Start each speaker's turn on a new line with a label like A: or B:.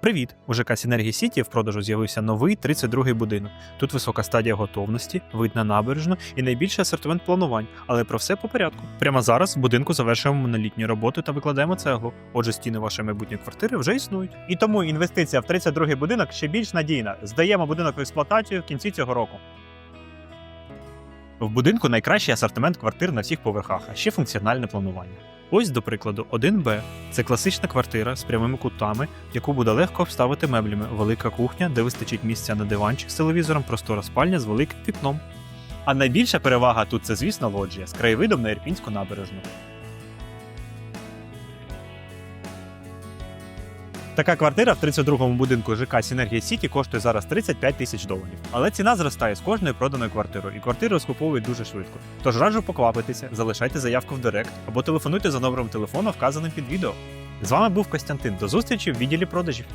A: Привіт! У ЖК Сінергія Сіті в продажу з'явився новий 32-й будинок. Тут висока стадія готовності, вид на і найбільший асортимент планувань, але про все по порядку. Прямо зараз в будинку завершуємо монолітні роботи та викладаємо цеглу. Отже, стіни вашої майбутньої квартири вже існують. І тому інвестиція в 32-й будинок ще більш надійна. Здаємо будинок в експлуатацію в кінці цього року. В будинку найкращий асортимент квартир на всіх поверхах, а ще функціональне планування. Ось, до прикладу, 1Б це класична квартира з прямими кутами, яку буде легко обставити меблями, велика кухня, де вистачить місця на диванчик з телевізором, простора спальня з великим вікном. А найбільша перевага тут це, звісно, лоджія з краєвидом на Ірпінську набережну. Така квартира в 32-му будинку ЖК Сінергія Сіті коштує зараз 35 тисяч доларів. Але ціна зростає з кожною проданою квартирою, і квартири розкуповують дуже швидко. Тож раджу поквапитися, залишайте заявку в Директ або телефонуйте за номером телефону, вказаним під відео. З вами був Костянтин. До зустрічі в відділі продажів.